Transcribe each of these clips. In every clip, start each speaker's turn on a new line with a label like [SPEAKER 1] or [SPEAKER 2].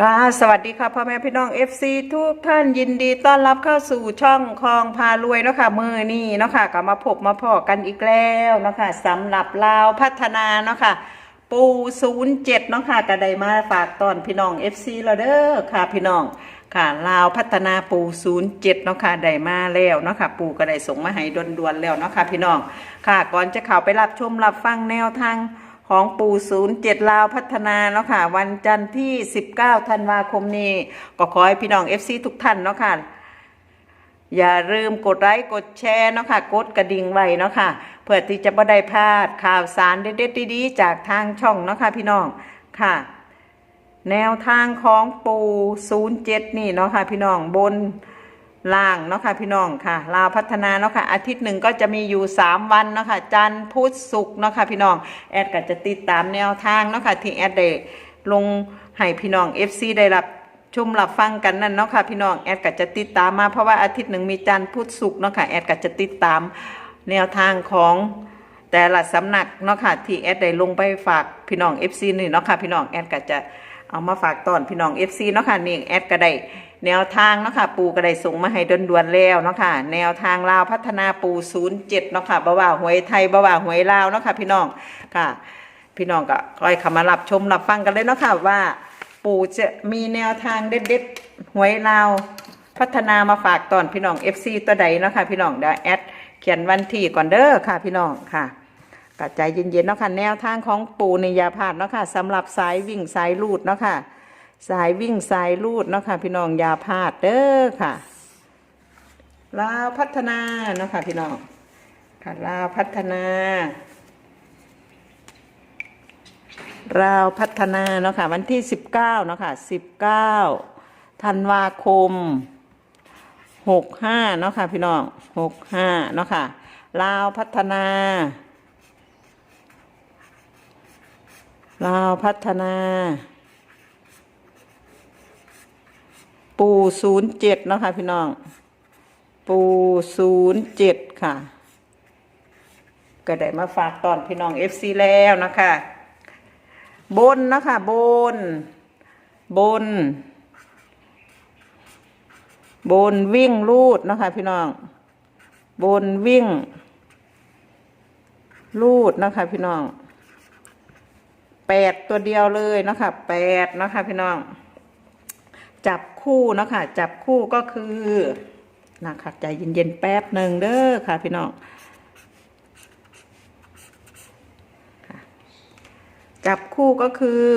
[SPEAKER 1] ค่ะสวัสดีค่ะพ่อแม่พี่น้อง FC ทุกท่านยินดีต้อนรับเข้าสู่ช่องคลองพารวยเนาะค่ะมือนี่เนาะค่ะกลับมาพบมาพอกันอีกแล้วเนาะค่ะสำหรับลาวพัฒนาเนาะค่ะ ปูศูนย์เจ็ดเนาะค่ะกระไดมาฝากตอนพี่น้อง FC เราเด้อค่ะพี่น้องค่ะลาวพัฒนาปูศูนย์เจ็ดเนาะค่ะได้มาแล้วเนาะค่ะ ปูก็ได้ส่งมาให้ด่วนๆแล้วเนาะค่ะพี่น้องค่ะก่อนจะเข้าไปรับชมรับฟังแนวทาง ของปู่ศูนย์เจ็ดลาวพัฒนาเนาะค่ะ วันจันทร์ที่ 19ธันวาคมนี้ก็ขอให้พี่น้อง FC ทุกท่านเนาะค่ะอย่าลืมกดไลค์กดแชร์เนาะค่ะกดกระดิ่งไว้เนาะค่ะเพื่อที่จะไม่ได้พลาดข่าวสารเด็ดๆดีๆจากทางช่องเนาะค่ะพี่น้องค่ะ แนวทางของปู่ศูนย์เจ็ดนี่เนาะค่ะพี่น้องบน ล่างเนาะค่ะพี่น้องค่ะ ลาวพัฒนาเนาะค่ะอาทิตย์หนึ่งก็จะมีอยู่ 3 วันเนาะค่ะจันทร์พุธศุกร์เนาะค่ะพี่น้องแอดก็จะติดตามแนวทางเนาะค่ะที่แอดได้ลงให้พี่น้อง FC ได้รับชมรับฟังกันนั่นเนาะค่ะพี่น้องแอดก็จะติดตามมาเพราะว่าอาทิตย์หนึ่งมีจันทร์พุธศุกร์เนาะค่ะแอดก็จะติดตามแนวทางของแต่ละสำนักเนาะค่ะที่แอดได้ลงไปฝากพี่น้อง FC นี่เนาะค่ะพี่น้องแอดก็จะเอามาฝากตอนพี่น้อง FC เนาะค่ะนี่แอดก็ได้ แนวทางเนาะค่ะปูก็ไดส่งมาให้ด่วนๆแล้วเนาะค่ะแนวทางลาวพัฒนาปู07เจ็ดนาะค่ะบ่ว่าหวยไทยบ่ว่าหวยลาวเนาะค่ะพี่น้องค่ะ พี่น้องก็คอยเข้ามารับชมรับฟังกันเลยเนาะค่ะว่า ปูจะมีแนวทางเด็ดๆหวยลาวพัฒนามาฝากตอนพี่น้อง FC ตัวใดเนาะค่ะพี่น้องเดี๋ยวแอดเขียนวันที่ก่อนเด้อค่ะพี่น้องค่ะก็ใจเย็นๆเนาะค่ะแนวทางของปูในยาพาดเนาะค่ะสำหรับสายวิ่งสายลูดเนาะค่ะ สายวิ่งสายลูดเนาะค่ะพี่น้องยาพลาดเด้อค่ะลาวพัฒนาเนาะค่ะพี่น้องค่ะลาวพัฒนาลาวพัฒนาเนาะค่ะวันที่สิบเก้าเนาะค่ะสิบเก้าธันวาคมหกห้าเนาะค่ะพี่น้องหกห้าเนาะค่ะลาวพัฒนาลาวพัฒนา ปูศูนย์เจ็ดนะคะพี่น้อง ปูศูนย์เจ็ดค่ะ ก็ได้มาฝากตอนพี่น้องเอฟซีแล้วนะคะ บนนะคะบน บน บนวิ่งลูดนะคะพี่น้อง บนวิ่ง ลูดนะคะพี่น้องแปดตัวเดียวเลยนะคะแปดนะคะพี่น้อง จับคู่เนาะคะจับคู่ก็คือนะคะใจเย็นๆแป๊บหนึ่งเด้อค่ะ พี่น้องจับคู่ก็คือ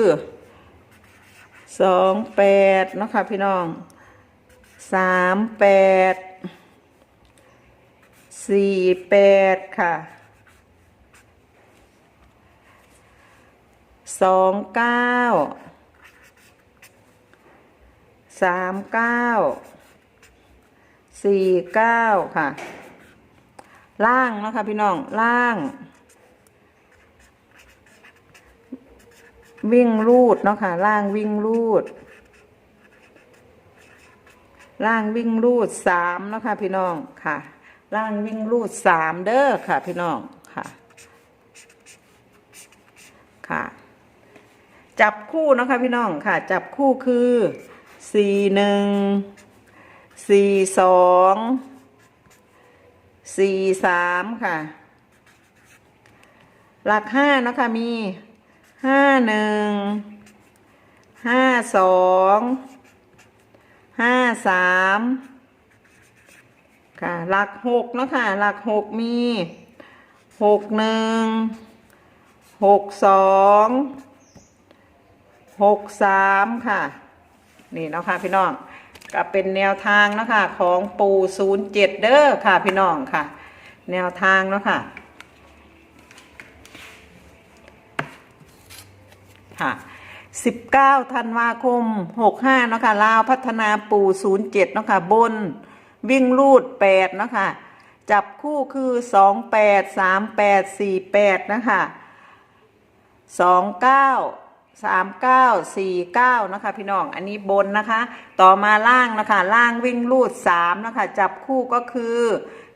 [SPEAKER 1] สองแปดเนาะค่ะพี่น้องสามแปดสี่แปดค่ะสองเก้า สามเก้าสี่เก้าค่ะ ล่างนะคะพี่น้องล่าง วิ่งรูดเนาะค่ะล่างวิ่งรูด ล่างวิ่งรูดสามเนาะค่ะพี่น้องค่ะ ล่างวิ่งรูดสามเด้อค่ะ พี่น้องค่ะ ค่ะ จับคู่นะคะพี่น้องค่ะ จับคู่คือ สี่หนึ่งสี่สองสี่สามค่ะ หลักห้าเนาะคะมีห้าหนึ่งห้าสองห้าสามค่ะ หลักหกเนาะค่ะหลักหกมีหกหนึ่งหกสองหกสามค่ะ นี่เนาะค่ะพี่น้องก็เป็นแนวทางเนาะคะของปูศูนย์เจ็ดเด้อค่ะพี่น้องค่ะ แนวทางเนาะค่ะค่ะสิบเก้าธันวาคมหกห้าเนาะค่ะลาวพัฒนาปูศูนย์เจ็ดเนาะค่ะบนวิ่งลูดแปดเนาะค่ะจับคู่คือสองแปดสามแปดสี่แปดนะคะสองเก้า สามเก้าสี่เก้านะคะพี่น้องอันนี้บนนะคะ ต่อมาล่างนะคะ ล่างวิ่งลูดสามนะคะ จับคู่ก็คือ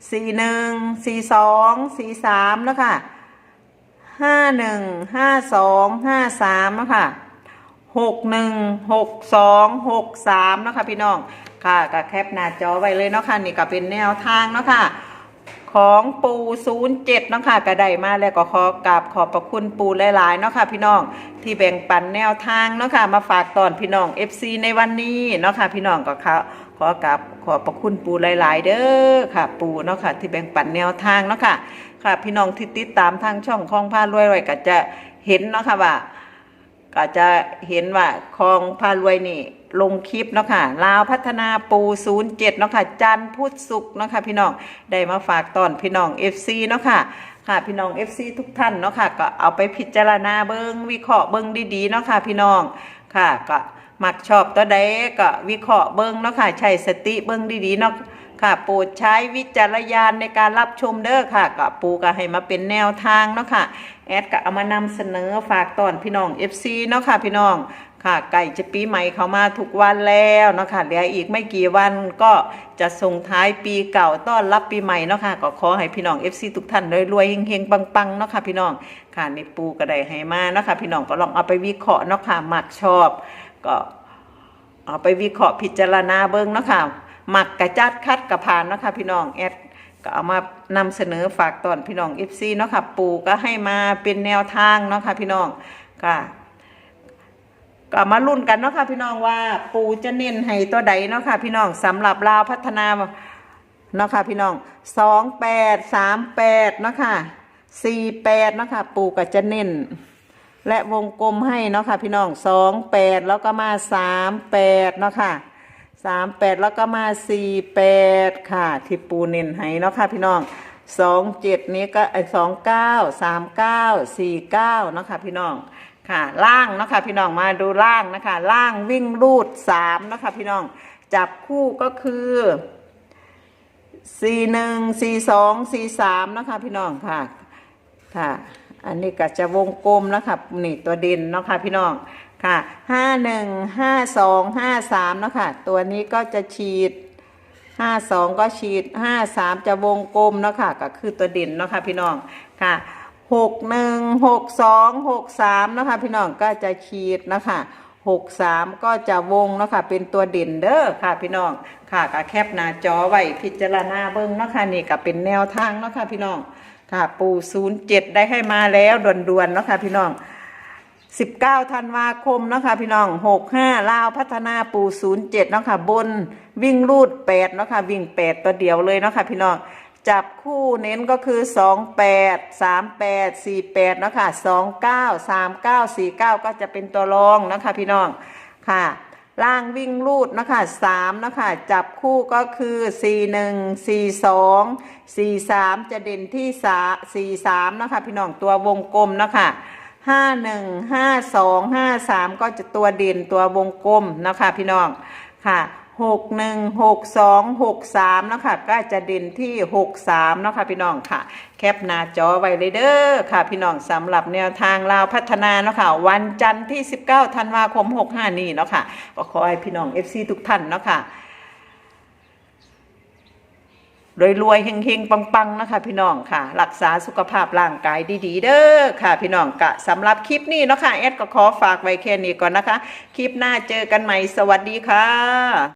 [SPEAKER 1] สี่หนึ่งสี่สองสี่สามนะคะห้าหนึ่งห้าสองห้าสามนะคะหกหนึ่งหกสองหกสามนะค่ะพี่น้องค่ะก็แคปหน้าจอไว้เลยเนาะค่ะนี่ก็เป็นแนวทางเนาะค่ะ ของปูศูนย์เจ็ดเนาะค่ะกระไดมาแล้วก็ขอกราบขอบพระคุณปูหลายๆเนาะค่ะ พี่น้องที่แบ่งปันแนวทางเนาะค่ะ มาฝากตอนพี่น้อง FC ในวันนี้เนาะค่ะ พี่น้องก็ขอขอกราบขอบพระคุณปูหลาย ๆ เด้อค่ะ ปูเนาะค่ะ ที่แบ่งปันแนวทางเนาะค่ะ ค่ะ พี่น้องที่ติดตามทางช่องคลองพารวยไว้ก็จะเห็นเนาะค่ะว่า ก็จะเห็นว่าคลองพารวยนี่ลงคลิปเนาะค่ะลาวพัฒนาปู07เนาะค่ะจันพุธศุกเนาะค่ะพี่น้องได้มาฝากตอนพี่น้อง FC เนาะค่ะค่ะพี่น้อง FC ทุกท่านเนาะค่ะก็เอาไปพิจารณาเบิงวิเคราะห์เบิงดีๆเนาะค่ะพี่น้องค่ะก็มักชอบตัวใดก็วิเคราะห์เบิงเนาะค่ะใช้สติเบิงดีๆเนาะ ค่ะโปรดใช้วิจารณญาณในการรับชมเด้อค่ะก็ปูก็ให้มาเป็นแนวทางเนาะค่ะแอดก็เอามานำเสนอฝากตอนพี่น้อง FC เนาะค่ะพี่น้องค่ะไก่จะปีใหม่เข้ามาทุกวันแล้วเนาะค่ะเหลืออีกไม่กี่วันก็จะส่งท้ายปีเก่าต้อนรับปีใหม่เนาะค่ะก็ขอให้พี่น้อง FC ทุกท่านรวยๆเฮงๆปังๆเนาะค่ะพี่น้องค่ะในปูก็ได้ให้มาเนาะค่ะพี่น้องก็ลองเอาไปวิเคราะห์เนาะค่ะมักชอบ ก็เอาไปวิเคราะห์พิจารณาเบิ่งเนาะค่ะ หมักกระจัดคัดกระพานเนาะค่ะพี่น้องแอดก็เอามานำเสนอฝากตอนพี่น้อง FC เนาะค่ะปู่ก็ให้มาเป็นแนวทางเนาะค่ะพี่น้องค่ะก็มาลุ้นกันเนาะค่ะพี่น้องว่าปูจะเน้นให้ตัวใดเนาะค่ะพี่น้องสำหรับลาวพัฒนาเนาะค่ะพี่น้องสองแปดสามแปดเนาะค่ะสี่แปดเนาะค่ะปูก็จะเน้น และวงกลมให้เนาะค่ะพี่น้องสองแปดแล้วก็มาสามแปดเนาะค่ะ สามแปดแล้วก็มาสี่แปดค่ะ ที่ปูเน้นให้เนาะค่ะพี่น้องสองเจ็ดนี้ก็สองเก้าสามเก้าสี่เก้าเนาะค่ะพี่น้องค่ะล่างเนาะค่ะพี่น้องมาดูล่างนะคะล่างวิ่งรูดสามเนาะค่ะพี่น้องจับคู่ก็คือสี่หนึ่งสี่สองสี่สามเนาะค่ะพี่น้องค่ะค่ะ อันนี้ก็จะวงกลมแล้วค่ะนี่ตัวด่นเนาะค่ะพี่น้อง ค่ะห้าหนึ่งห้าสองห้าสามนะค่ะตัวนี้ก็จะฉีดห้าสองก็ฉีดห้าสามจะวงกลมเนาะค่ะก็คือตัวเด่นเนาะค่ะพี่น้องค่ะหกหนึ่งหกสองหกสามนะคะพี่น้องก็จะขีดนะคะหกสามก็จะวงเนาะคะเป็นตัวเด่นเด้อค่ะพี่น้องค่ะก็แคปหน้าจอไว้พิจารณาเบิ้งเนาะค่ะนี่ก็เป็นแนวทางเนาะค่ะพี่น้องค่ะปูศูนย์เจ็ดได้ให้มาแล้วด่วนๆเนาะค่ะพี่น้อง 19ธันวาคมเนาะค่ะพี่น้อง 65 ลาวพัฒนาปู07เนาะค่ะบนวิ่งรูด8เนาะค่ะวิ่ง 8 ตัวเดียวเลยเนาะค่ะพี่น้อง จับคู่เน้นก็คือ 28 38 48เนาะค่ะ29 39 49 ก็จะเป็นตัวรองเนาะค่ะพี่น้องค่ะล่างวิ่งรูดนะคะ3เนะคะจับคู่ก็คือ41 42 43จะเด่นที่3 43เนาะคะพี่น้องตัววงกลมนะคะ เนาะคะ51 52 53ก็จะตัวเด่นตัววงกลมนะคะพี่น้องค่ะ61 62 63เนาะคะก็จะเด่นที่63เนาะคะพี่น้องค่ะ แคปหน้าจอไว้เลยเด้อค่ะ พี่น้องสำหรับแนวทางลาวพัฒนาเนาะค่ะวันจันทร์ที่19ธันวาคม65นี้เนาะค่ะก็ขอให้พี่น้อง FC ทุกท่านเนาะค่ะ รวยๆเฮงๆ ปังๆนะคะพี่น้องค่ะ รักษาสุขภาพร่างกายดีๆ เด้อค่ะ พี่น้องกะสำหรับคลิปนี้เนาะค่ะแอดก็ขอฝากไว้แค่นี้ก่อนนะคะ คลิปหน้าเจอกันใหม่สวัสดีค่ะ